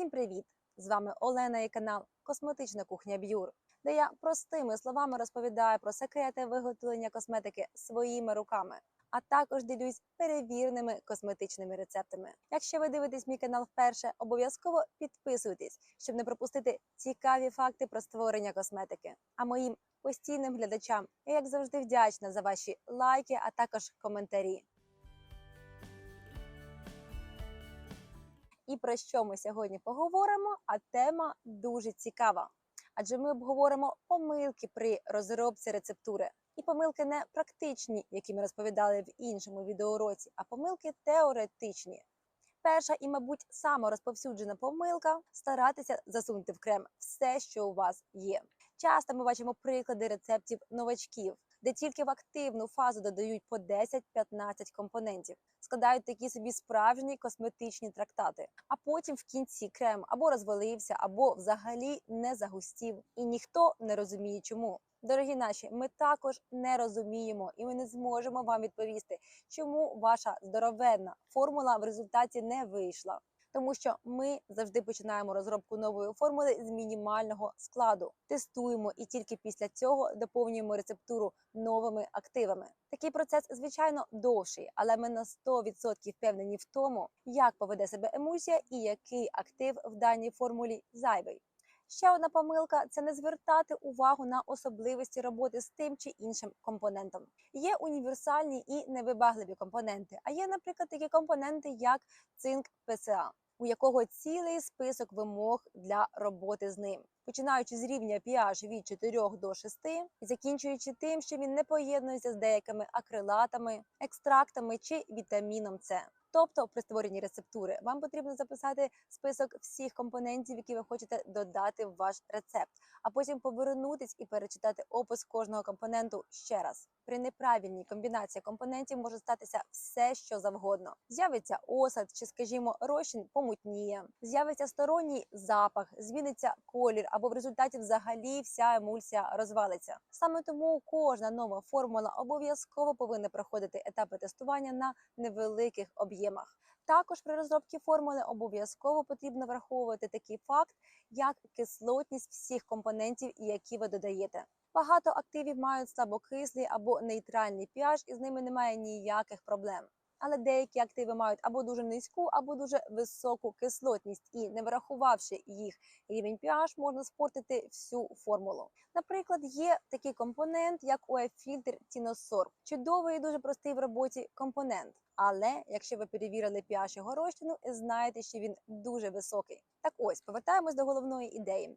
Всім привіт! З вами Олена і канал Косметична кухня Б'юр, де я простими словами розповідаю про секрети виготовлення косметики своїми руками, а також ділюсь перевіреними косметичними рецептами. Якщо ви дивитесь мій канал вперше, обов'язково підписуйтесь, щоб не пропустити цікаві факти про створення косметики. А моїм постійним глядачам я як завжди вдячна за ваші лайки, а також коментарі. І про що ми сьогодні поговоримо? А тема дуже цікава. Адже ми обговоримо помилки при розробці рецептури. І помилки не практичні, які ми розповідали в іншому відеоуроці, а помилки теоретичні. Перша і, мабуть, сама розповсюджена помилка старатися засунути в крем все, що у вас є. Часто ми бачимо приклади рецептів новачків, де тільки в активну фазу додають по 10-15 компонентів, складають такі собі справжні косметичні трактати. А потім в кінці крем або розвалився, або взагалі не загустів, і ніхто не розуміє, чому. Дорогі наші, ми також не розуміємо, і ми не зможемо вам відповісти, чому ваша здоровенна формула в результаті не вийшла. Тому що ми завжди починаємо розробку нової формули з мінімального складу, тестуємо і тільки після цього доповнюємо рецептуру новими активами. Такий процес, звичайно, довший, але ми на 100% впевнені в тому, як поведе себе емульсія і який актив в даній формулі зайвий. Ще одна помилка це не звертати увагу на особливості роботи з тим чи іншим компонентом. Є універсальні і невибагливі компоненти, а є, наприклад, такі компоненти, як цинк ПСА, у якого цілий список вимог для роботи з ним, починаючи з рівня pH від 4 до 6 і закінчуючи тим, що він не поєднується з деякими акрилатами, екстрактами чи вітаміном С. Тобто, при створенні рецептури вам потрібно записати список всіх компонентів, які ви хочете додати в ваш рецепт, а потім повернутись і перечитати опис кожного компоненту ще раз. При неправильній комбінації компонентів може статися все, що завгодно. З'явиться осад чи, скажімо, розчин помутніє, з'явиться сторонній запах, зміниться колір, або в результаті взагалі вся емульсія розвалиться. Саме тому кожна нова формула обов'язково повинна проходити етапи тестування на невеликих об'ємах. Також при розробці формули обов'язково потрібно враховувати такий факт, як кислотність всіх компонентів, які ви додаєте. Багато активів мають слабокислий або нейтральний pH, і з ними немає ніяких проблем. Але деякі активи мають або дуже низьку, або дуже високу кислотність, і не врахувавши їх рівень pH, можна спортити всю формулу. Наприклад, є такий компонент, як УЕ-фільтр Тіносорб. Чудовий і дуже простий в роботі компонент. Але якщо ви перевірили pH його розчину, знаєте, що він дуже високий. Так ось повертаємось до головної ідеї.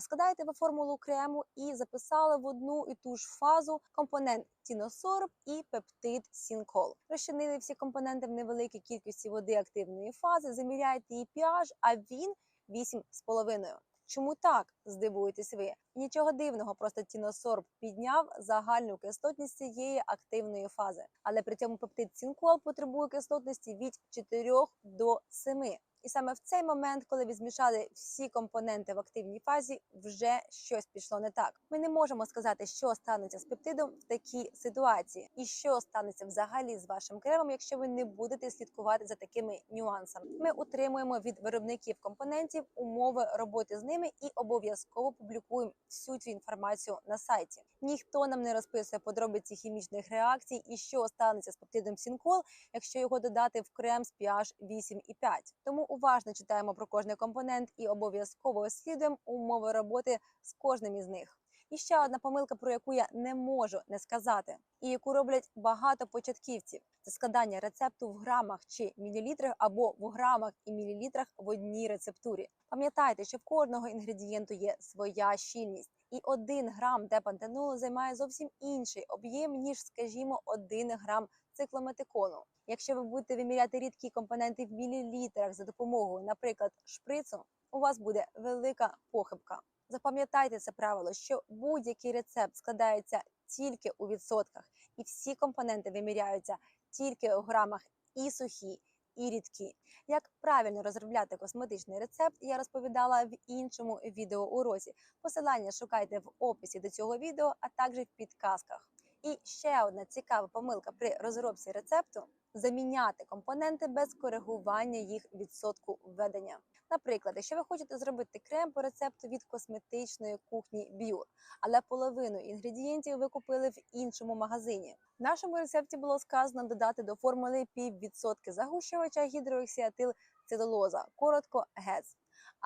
Складаєте ви формулу крему і записали в одну і ту ж фазу компонент тіносорб і пептид сінкол. Розчинили всі компоненти в невеликій кількості води активної фази, заміряєте її pH, а він 8,5. Чому так здивуєтесь ви? Нічого дивного, просто тіносорб підняв загальну кислотність цієї активної фази, але при цьому пептид цинкол потребує кислотності від 4 до 7. І саме в цей момент, коли ви змішали всі компоненти в активній фазі, вже щось пішло не так. Ми не можемо сказати, що станеться з пептидом в такій ситуації, і що станеться взагалі з вашим кремом, якщо ви не будете слідкувати за такими нюансами. Ми утримуємо від виробників компонентів умови роботи з ними і обов'язково публікуємо всю цю інформацію на сайті. Ніхто нам не розписує подробиці хімічних реакцій і що станеться з пептидом Сінкол, якщо його додати в крем з pH 8,5. Тому уважно читаємо про кожний компонент і обов'язково освідуємо умови роботи з кожним із них. І ще одна помилка, про яку я не можу не сказати, і яку роблять багато початківців: це складання рецепту в грамах чи мілілітрах або в грамах і мілілітрах в одній рецептурі. Пам'ятайте, що в кожного інгредієнту є своя щільність, і один грам депантенолу займає зовсім інший об'єм ніж, скажімо, один грам циклометикону. Якщо ви будете виміряти рідкі компоненти в мілілітрах за допомогою, наприклад, шприцу, у вас буде велика похибка. Запам'ятайте це правило, що будь-який рецепт складається тільки у відсотках, і всі компоненти виміряються тільки у грамах і сухі, і рідкі. Як правильно розробляти косметичний рецепт, я розповідала в іншому відеоуроці. Посилання шукайте в описі до цього відео, а також в підказках. І ще одна цікава помилка при розробці рецепту заміняти компоненти без коригування їх відсотку введення. Наприклад, якщо ви хочете зробити крем по рецепту від косметичної кухні Б'юр, але половину інгредієнтів ви купили в іншому магазині. В нашому рецепті було сказано додати до формули піввідсотки загущувача гідроксіатил целулоза, коротко ГЕЦ.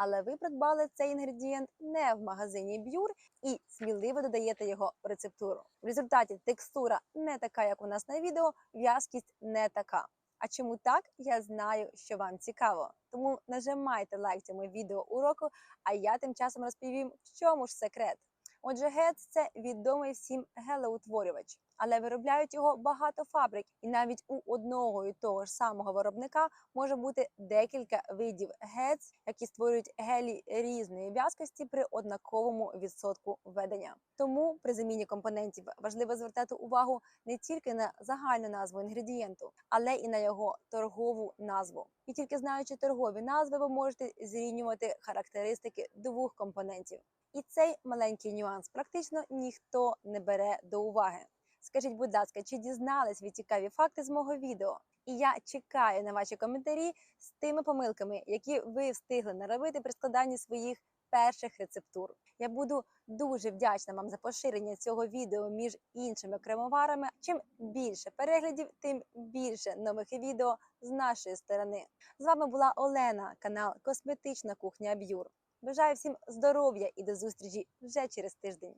Але ви придбали цей інгредієнт не в магазині Б'юр і сміливо додаєте його в рецептуру. В результаті текстура не така, як у нас на відео, в'язкість не така. А чому так, я знаю, що вам цікаво. Тому нажимайте лайк цьому відео уроку, а я тим часом розповім, в чому ж секрет. Отже, ГЕЦ це відомий всім гелеутворювач, але виробляють його багато фабрик, і навіть у одного і того ж самого виробника може бути декілька видів ГЕЦ, які створюють гелі різної в'язкості при однаковому відсотку введення. Тому при заміні компонентів важливо звертати увагу не тільки на загальну назву інгредієнту, але і на його торгову назву. І тільки знаючи торгові назви, ви можете зрівнювати характеристики двох компонентів. І цей маленький нюанс практично ніхто не бере до уваги. Скажіть, будь ласка, чи дізнались ви цікаві факти з мого відео? І я чекаю на ваші коментарі з тими помилками, які ви встигли наробити при складанні своїх перших рецептур. Я буду дуже вдячна вам за поширення цього відео між іншими кремоварами. Чим більше переглядів, тим більше нових відео з нашої сторони. З вами була Олена, канал Косметична кухня Б'юр. Бажаю всім здоров'я і до зустрічі вже через тиждень.